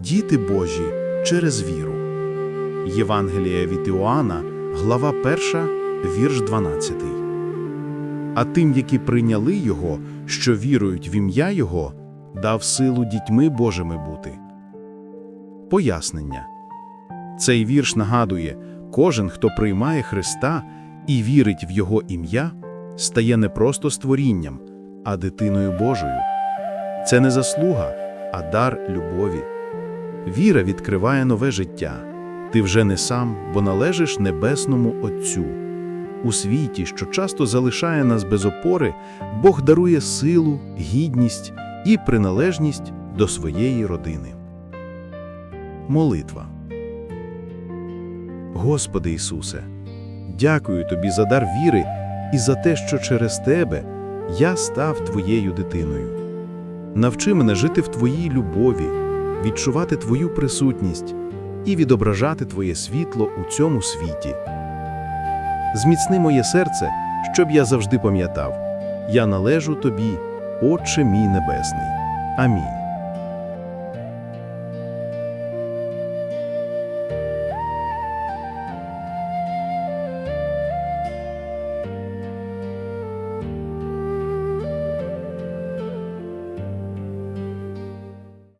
Діти Божі через віру. Євангелія від Іоанна, глава 1, вірш 12. А тим, які прийняли Його, що вірують в ім'я Його, дав силу дітьми Божими бути. Пояснення. Цей вірш нагадує, кожен, хто приймає Христа і вірить в Його ім'я, стає не просто створінням, а дитиною Божою. Це не заслуга, а дар любові. Віра відкриває нове життя. Ти вже не сам, бо належиш небесному Отцю. У світі, що часто залишає нас без опори, Бог дарує силу, гідність і приналежність до своєї родини. Молитва. Господи Ісусе, дякую Тобі за дар віри і за те, що через Тебе я став Твоєю дитиною. Навчи мене жити в Твоїй любові, відчувати Твою присутність і відображати Твоє світло у цьому світі. Зміцни моє серце, щоб я завжди пам'ятав, я належу Тобі, Отче мій Небесний. Амінь.